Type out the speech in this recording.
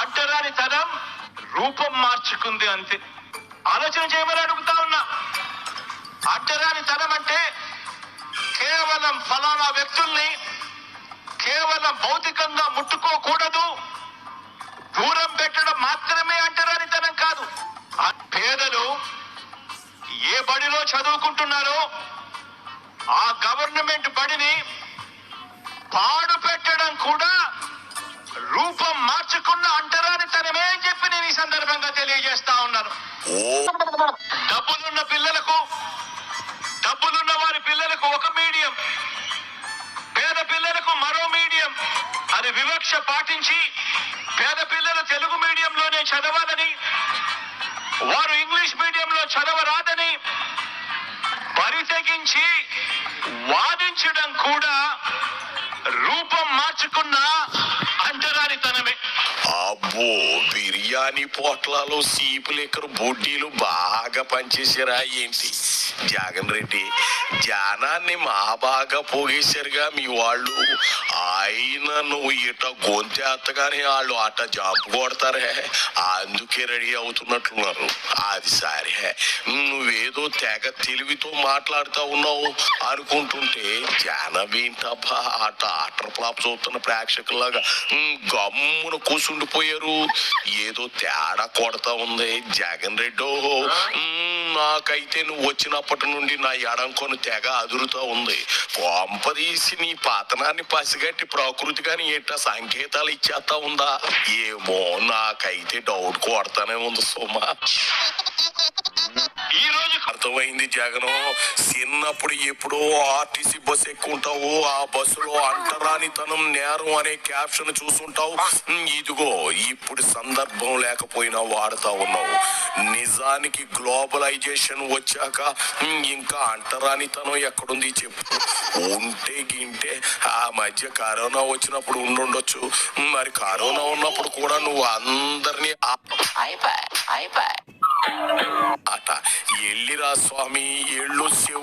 అడ్డరాని తరం రూపం మార్చుకుంది అంతే. ఆలోచన చేయమని అడుగుతా ఉన్నా. అడ్డరాని తరం అంటే కేవలం ఫలానా వ్యక్తుల్ని కేవలం భౌతికంగా ముట్టుకోకూడదు. దూరం పెట్టడం మాత్రమే అంటరానితనం కాదు. ఆ పేదలు ఏ బడిలో చదువుకుంటున్నారో ఆ గవర్నమెంట్ బడిని పాడు పెట్టడం కూడా రూపం మార్చుకున్న అంటరానితనమే అని చెప్పి నేను ఈ సందర్భంగా తెలియజేస్తా ఉన్నాను. డబ్బులున్న పిల్లలకు డబ్బులున్న వారి పిల్లలకు ఒక మీడియం పేద పిల్లలకు మరో మీడియం అని వివక్ష పాటించి పేద పిల్లలు తెలుగు మీడియంలోనే చదవాలని వారు ఇంగ్లీష్ మీడియంలో చదవరాదని పరితగించి వాదించడం కూడా రూపం మార్చుకున్న war బిర్యానీ పోట్లాలు సీపు లెక్కరు బొడ్డీలు బాగా పనిచేసారా ఏంటి? జగన్ రెడ్డి జానాన్ని మా బాగా పోగేశారుగా మీ వాళ్ళు. ఆయన నువ్వు ఇట గొంతేత్తగానే వాళ్ళు అట జంప్ కొడతారే. అందుకే రెడీ అవుతున్నట్లున్నారు అది సరే. నువ్వేదో తెగ తెలివితో మాట్లాడుతూ ఉన్నావు అనుకుంటుంటే జనం ఏంటబ్బా? అట అటర్ ఫ్లాప్ చూస్తున్న ప్రేక్షకులాగా గమ్మున కూసుండిపోయారు. ఏదో తేడా కొడతా ఉంది. జగన్ రెడ్డో నాకైతే నువ్వు వచ్చినప్పటి నుండి నా ఎడంకొని తెగ అదురుతా ఉంది. కొంపదీసి నీ పాతనాన్ని పసిగట్టి ప్రకృతి కానీ ఎట్టా సంకేతాలు ఇచ్చేస్తా ఉందా? ఏమో నాకైతే డౌట్ కొడతానే ఉంది సుమా. అర్థమైంది జగను. చిన్నప్పుడు ఎప్పుడో ఆర్టీసీ బస్ ఎక్కుంటావు ఆ బస్సులో అంటరానితనం నేరం అనే క్యాప్షన్ చూసుంటావు. ఇదిగో ఇప్పుడు సందర్భం లేకపోయినా వాడుతా ఉన్నావు. నిజానికి గ్లోబలైజేషన్ వచ్చాక ఇంకా అంటరానితనం ఎక్కడుంది చెప్పు. ఉంటే గింటే ఆ మధ్య కరోనా వచ్చినప్పుడు ఉండుండొచ్చు. మరి కరోనా ఉన్నప్పుడు కూడా నువ్వు అందరినీ ఆ- అట. ఎల్లిరా స్వామి ఎళ్ళు శివు